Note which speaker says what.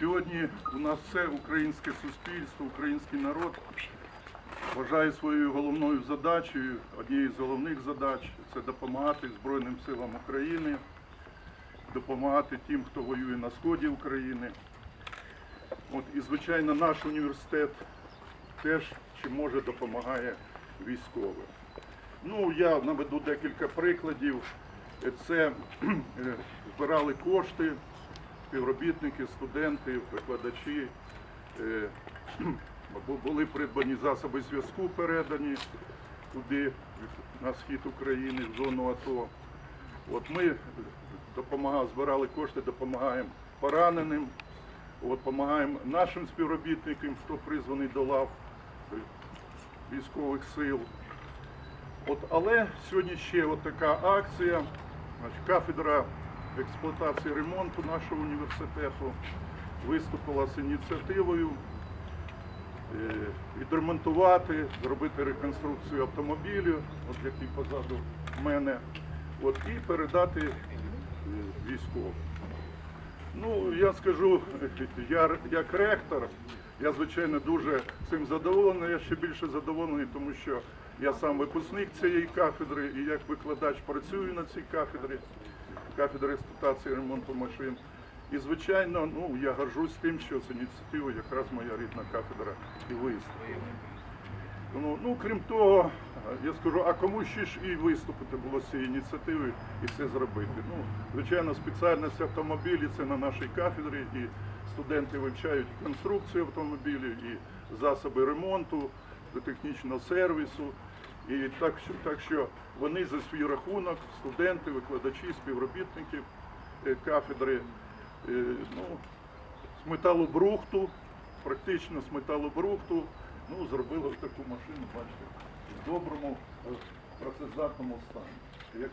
Speaker 1: Сьогодні у нас все українське суспільство, український народ вважає своєю головною задачею, однією з головних задач це допомагати Збройним силам України, допомагати тим, хто воює на сході України. От, і, звичайно, наш університет теж чим може допомагає військовим. Ну, я наведу декілька прикладів. Е, Це е, збирали кошти, співробітники, студенти, викладачі. Е, Були придбані засоби зв'язку, передані туди, на схід України, в зону АТО. От ми допомагали, збирали кошти, допомагаємо пораненим, от, допомагаємо нашим співробітникам, хто призваний до лав військових сил. От, але сьогодні ще от така акція, кафедра експлуатації ремонту нашого університету виступила з ініціативою е, відремонтувати, зробити реконструкцію автомобілю, от який позаду мене, от, і передати е, військовим. Ну, я скажу, я як ректор, я звичайно дуже цим задоволений. Я ще більше задоволений, тому що я сам випускник цієї кафедри і як викладач працюю на цій кафедрі, кафедри експлуатації ремонту машин. І звичайно, ну я горжусь тим, що з ініціативою якраз моя рідна кафедра і виступила. Ну, ну, крім того, я скажу, а кому ще ж і виступити було з цією ініціативою і це зробити? Ну, звичайно, спеціальність автомобілі це на нашій кафедрі, і студенти вивчають конструкцію автомобілів, і засоби ремонту, до технічного сервісу. І так, так що вони за свій рахунок, студенти, викладачі, співробітники е, кафедри, е, ну, з металобрухту, практично з металобрухту, ну, зробили таку машину, бачите, в доброму, е, працездатному стані.